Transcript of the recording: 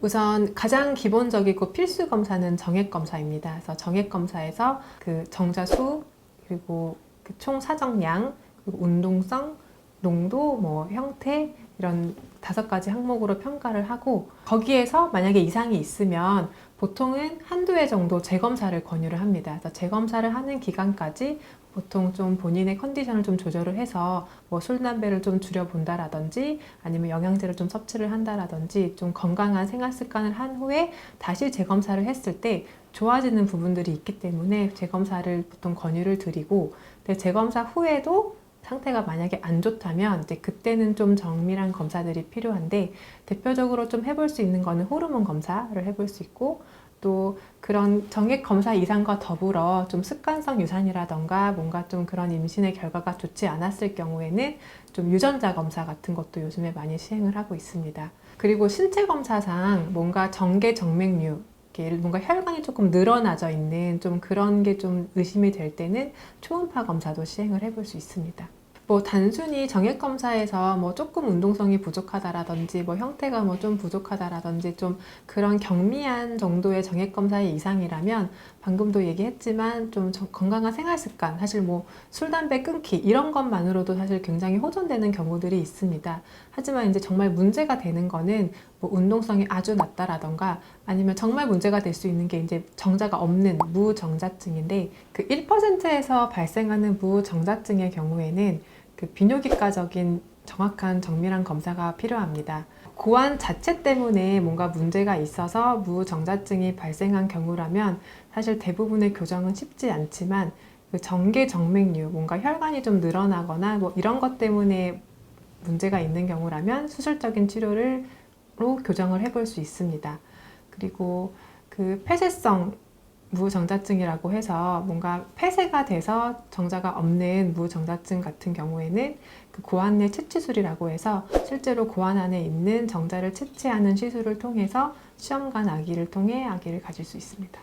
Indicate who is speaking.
Speaker 1: 우선 가장 기본적이고 필수 검사는 정액 검사입니다. 그래서 정액 검사에서 그 정자수 그리고 그 총 사정량 그리고 운동성 농도 뭐 형태 이런 다섯 가지 항목으로 평가를 하고 거기에서 만약에 이상이 있으면 보통은 한두 해 정도 재검사를 권유를 합니다. 그래서 재검사를 하는 기간까지 보통 좀 본인의 컨디션을 좀 조절을 해서 뭐 술, 담배를 좀 줄여본다라든지 아니면 영양제를 좀 섭취를 한다라든지 좀 건강한 생활 습관을 한 후에 다시 재검사를 했을 때 좋아지는 부분들이 있기 때문에 재검사를 보통 권유를 드리고 재검사 후에도 상태가 만약에 안 좋다면 이제 그때는 좀 정밀한 검사들이 필요한데 대표적으로 좀 해볼 수 있는 거는 호르몬 검사를 해볼 수 있고 또 그런 정액 검사 이상과 더불어 좀 습관성 유산이라던가 뭔가 좀 그런 임신의 결과가 좋지 않았을 경우에는 좀 유전자 검사 같은 것도 요즘에 많이 시행을 하고 있습니다. 그리고 신체 검사상 뭔가 정계 정맥류 이렇게 뭔가 혈관이 조금 늘어나져 있는 좀 그런 게 좀 의심이 될 때는 초음파 검사도 시행을 해볼 수 있습니다. 뭐 단순히 정액 검사에서 뭐 조금 운동성이 부족하다라든지 뭐 형태가 뭐 좀 부족하다라든지 좀 그런 경미한 정도의 정액 검사의 이상이라면 방금도 얘기했지만 좀 정- 건강한 생활 습관 사실 뭐 술 담배 끊기 이런 것만으로도 사실 굉장히 호전되는 경우들이 있습니다. 하지만 이제 정말 문제가 되는 거는 뭐 운동성이 아주 낮다라던가 아니면 정말 문제가 될 수 있는 게 이제 정자가 없는 무정자증인데 그 1%에서 발생하는 무정자증의 경우에는 그 비뇨기과적인 정확한 정밀한 검사가 필요합니다. 고환 자체 때문에 뭔가 문제가 있어서 무정자증이 발생한 경우라면 사실 대부분의 교정은 쉽지 않지만 그 정계 정맥류 뭔가 혈관이 좀 늘어나거나 뭐 이런 것 때문에 문제가 있는 경우라면 수술적인 치료를 로 교정을 해볼 수 있습니다. 그리고 그 폐쇄성 무정자증이라고 해서 뭔가 폐쇄가 돼서 정자가 없는 무정자증 같은 경우에는 그 고환내 채취술이라고 해서 실제로 고환 안에 있는 정자를 채취하는 시술을 통해서 시험관 아기를 통해 아기를 가질 수 있습니다.